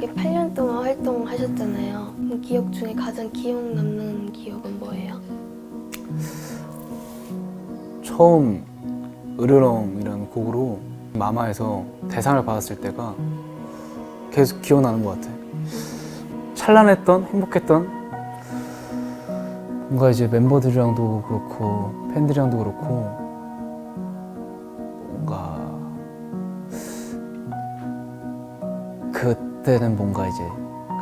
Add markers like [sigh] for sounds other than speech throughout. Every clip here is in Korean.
이렇게 8년 동안 활동하셨잖아요. 그 기억 중에 가장 기억 남는 기억은 뭐예요? 처음 으르렁이라는 곡으로 마마에서 대상을 받았을 때가 계속 기억나는 것 같아. 찬란했던, 행복했던 뭔가 이제 멤버들이랑도 그렇고 팬들이랑도 그렇고 그때는 뭔가 이제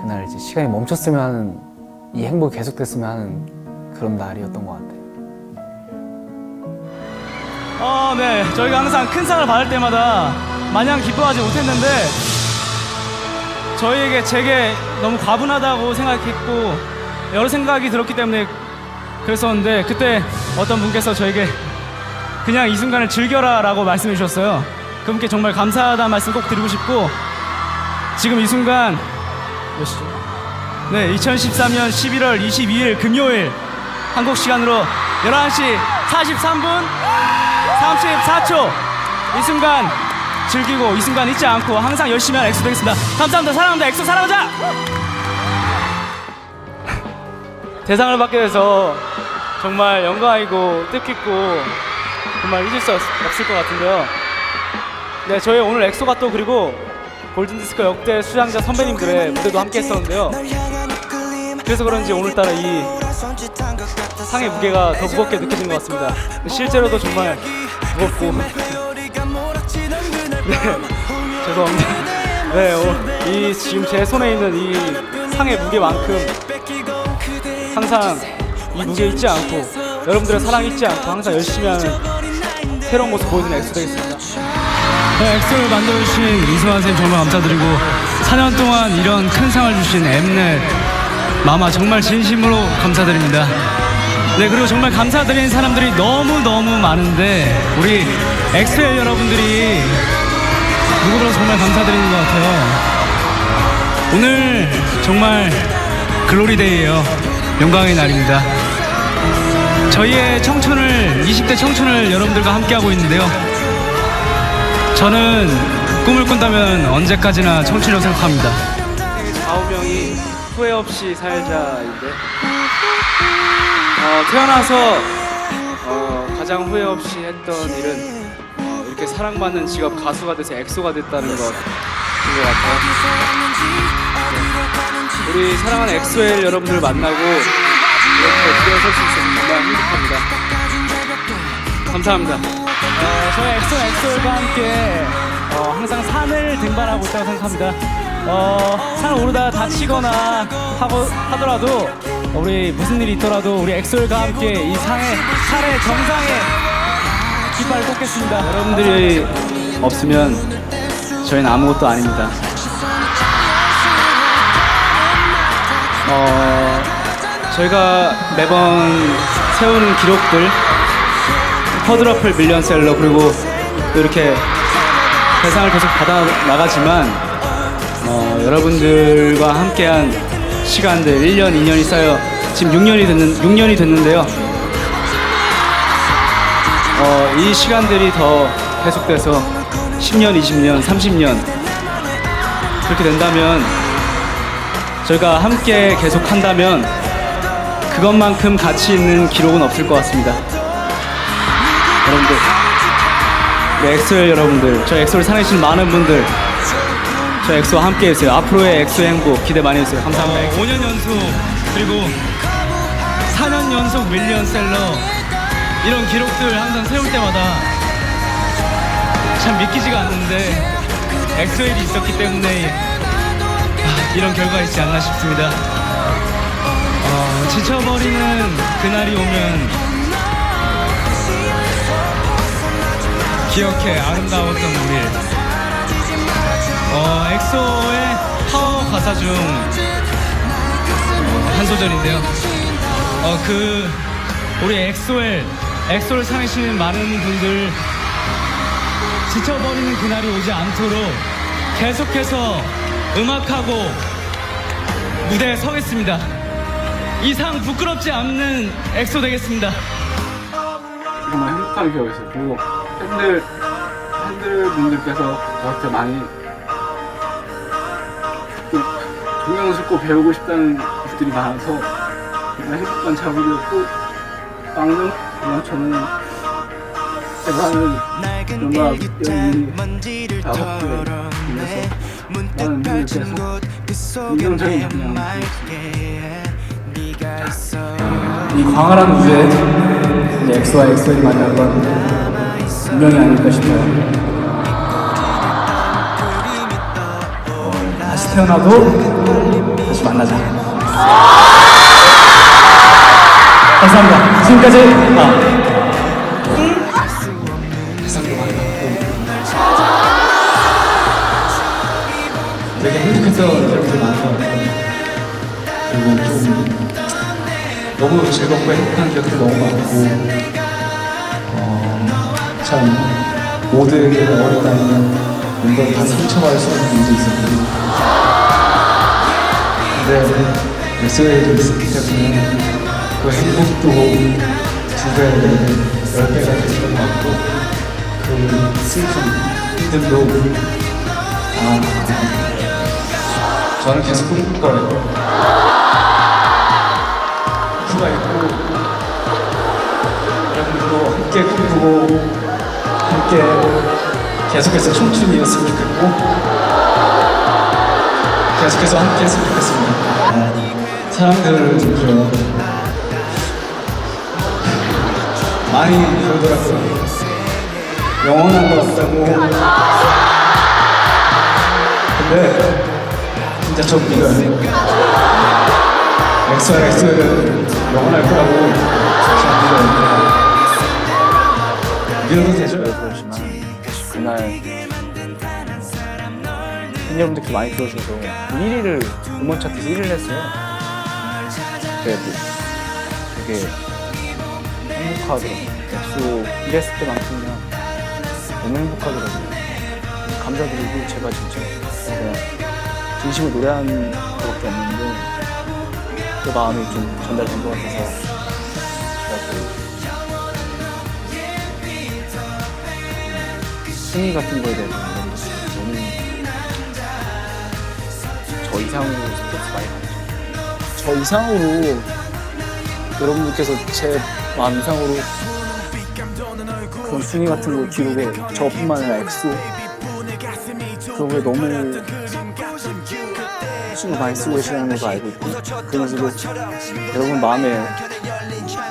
그날 이제 시간이 멈췄으면 하는 이 행복이 계속됐으면 하는 그런 날이었던 것 같아. 어, 네. 저희가 항상 큰 상을 받을 때마다 마냥 기뻐하지 못했는데 저희에게 제게 너무 과분하다고 생각했고 여러 생각이 들었기 때문에 그랬었는데 그때 어떤 분께서 저에게 그냥 이 순간을 즐겨라 라고 말씀해 주셨어요. 그분께 정말 감사하다는 말씀 꼭 드리고 싶고 지금 이 순간 몇 시죠? 네, 2013년 11월 22일 금요일 한국 시간으로 11시 43분 34초 이 순간 즐기고 이 순간 잊지 않고 항상 열심히 하는 엑소 되겠습니다. 감사합니다. 사랑합니다. 엑소 사랑하자! [laughs] 대상을 받게 돼서 정말 영광이고 뜻깊고 정말 잊을 수 없- 없을 것 같은데요. 네 저희 오늘 엑소가 또 그리고 골든디스크 역대 수상자 선배님들의 무대도 함께 했었는데요 그래서 그런지 오늘따라 이 상의 무게가 더 무겁게 느껴지는 것 같습니다. 실제로도 정말 무겁고. 네, 죄송합니다. 네, 어, 이 지금 제 손에 있는 이 상의 무게만큼 항상 이 무게 잊지 않고 여러분들의 사랑 잊지 않고 항상 열심히 하는 새로운 모습 보여주는 엑소 되겠습니다. 네, 엑소를 만들어주신 이승환 선생님 정말 감사드리고 4년 동안 이런 큰 상을 주신 엠넷 마마 정말 진심으로 감사드립니다. 네 그리고 정말 감사드리는 사람들이 너무 너무 많은데 우리 엑스엘 여러분들이 누구보다 정말 감사드리는 것 같아요. 오늘 정말 글로리데이예요. 영광의 날입니다. 저희의 청춘을 20대 청춘을 여러분들과 함께 하고 있는데요. 저는 꿈을 꾼다면 언제까지나 청춘이라고 생각합니다. 좌우명이 후회 없이 살자인데 어, 태어나서 어, 가장 후회 없이 했던 일은 어, 이렇게 사랑받는 직업 가수가 돼서 엑소가 됐다는 것인 것 같아요. 네. 우리 사랑하는 엑소엘 여러분들 만나고 이렇게 무대에 설수 있어서 정말 행복합니다. 감사합니다. 어, 저희 엑소 엑소엘과 함께 어, 항상 산을 등반하고 있다고 생각합니다. 어, 산을 오르다 다치거나 하고, 하더라도 우리 무슨 일이 있더라도 우리 엑소엘과 함께 이 상의 산의 정상에 깃발을 꽂겠습니다. 여러분들이 없으면 저희는 아무것도 아닙니다. 어, 저희가 매번 세우는 기록들 쿼드러플 밀리언셀러 그리고 또 이렇게 대상을 계속 받아 나가지만 어, 여러분들과 함께한 시간들 1년, 2년이 쌓여 지금 6년이 됐는 6년이 됐는데요. 어, 이 시간들이 더 계속돼서 10년, 20년, 30년 그렇게 된다면 저희가 함께 계속 한다면 그것만큼 가치 있는 기록은 없을 것 같습니다. 여러분들, 우리 엑소엘 여러분들, 저 엑소를 사랑해주신 많은 분들, 저 엑소와 함께 해주세요. 앞으로의 엑소 행복 기대 많이 해주세요. 감사합니다. 5년 연속, 그리고 4년 연속 밀리언셀러, 이런 기록들 항상 세울 때마다 참 믿기지가 않는데, 엑소엘이 있었기 때문에 아, 이런 결과가 있지 않나 싶습니다. 어, 지쳐버리는 그날이 오면 기억해. 아름다웠던 우릴 어, 엑소의 파워 가사 중 한 소절인데요. 어, 그 우리 엑소엘 엑소를 사랑하시는 많은 분들 지쳐버리는 그날이 오지 않도록 계속해서 음악하고 무대에 서겠습니다. 이상 부끄럽지 않는 엑소 되겠습니다. 정말 행복한 기억이었어요. 팬들 팬들 분들께서 저한테 많이 꼭 배우고 싶다는 것들이 많아서 제가 행복한 자부였고 빵은 그냥 저는 제가 하는 음악 연기 작업에 인해서 많은 빼서 긍정적인 영향을 이 광활한 우주에 엑소와 엑소를 만난 건 운명이 아닐까 싶어요. 어, 다시 태어나도 다시 만나자. 감사합니다. 지금까지 아. 되게 행복했던 것 같아요. 그리고 좀 너무 즐겁고 행복한 기억도 너무 많고 어, 참 모두에게 어렵다는 뭔가 다 상처받을 수 있는 일도 있었고 근데 엑소에도 있었기 때문에 그 행복도 두 배, 열 배가 됐던 것 같고 그 슬픔, 힘듦도 아, 저는 계속 꿈꿀 거예요. 수가 있고 여러분들도 함께 꿈꾸고 함께 계속해서 청춘이었으면 좋겠고 계속해서 함께 했으면 좋겠습니다 네. 사람들을 좀 많이 그러더라고요 영원한 것 같다고 근데 진짜 저 믿어요 엑소와 엑소는 영원할 거라고 믿어요. 믿어도 되죠? 팬 여러분들께 많이 들어주셔서 1위를 음원 차트에서 1위를 했어요. 그래도 되게 행복하더라고요. 엑소 일했을 때만큼이나 너무 행복하더라고요. 감사드리고 제가 진짜 그냥 진심으로 노래한 것밖에 없는데 그 마음이 좀 전달된 것 같아서 또 승리 같은 거에 대해서 저 이상으로 스트레스 많이 받죠. 저 이상으로 여러분들께서 제 마음 이상으로 그런 순위 같은 거 기록에 저뿐만 아니라 엑소 그런 게 너무 신경 많이 쓰고 계시다는 걸 알고 있고 그러면서도 여러분 마음에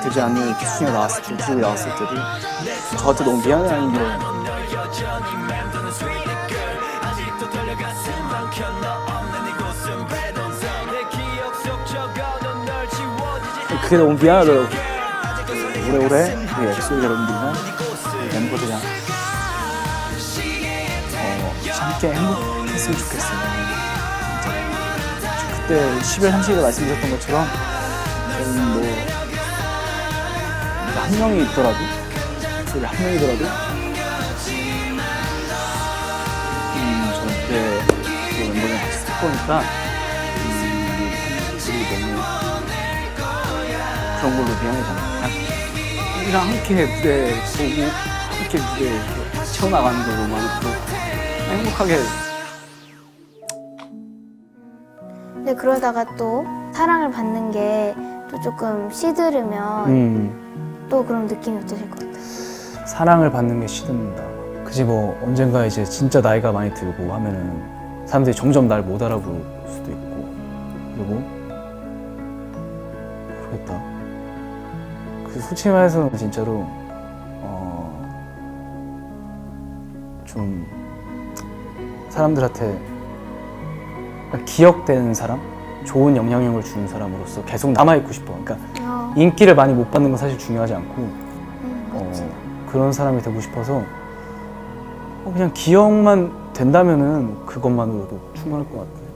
들지 않는 순위가 나왔을 때, 기록이 나왔을 때도 저한테 너무 미안해하는 게 그게 너무 미안하더라고. 오래오래 우리 엑소 여러분들이랑 멤버들이랑 어, 함께 행복했으면 좋겠어요. 진짜. 저 그때 10월 30일에 말씀드렸던 것처럼 저는 뭐, 한 명이 있더라도, 엑소에 한 명이더라도, 음, 그때 그 멤버들이랑 같이 쓸 거니까, 그런 걸로 미안하잖아요. 그냥 함께 무대 보고 함께 무대 채워나가는 걸로 많고 행복하게 근데 그러다가 또 사랑을 받는 게 또 조금 시들으면 음, 또 그런 느낌이 어떠실 것 같아요? 사랑을 받는 게 싫습니다. 그지 뭐 언젠가 이제 진짜 나이가 많이 들고 하면은 사람들이 점점 날 못 알아볼 수도 있고 그리고 모르겠다. 그 솔직히 말해서 진짜로 어, 좀 사람들한테 기억되는 사람, 좋은 영향력을 주는 사람으로서 계속 남아 있고 싶어. 그러니까 어, 인기를 많이 못 받는 건 사실 중요하지 않고 음, 어. 그런 사람이 되고 싶어서 어, 그냥 기억만 된다면은 그것만으로도 충분할 것. 음,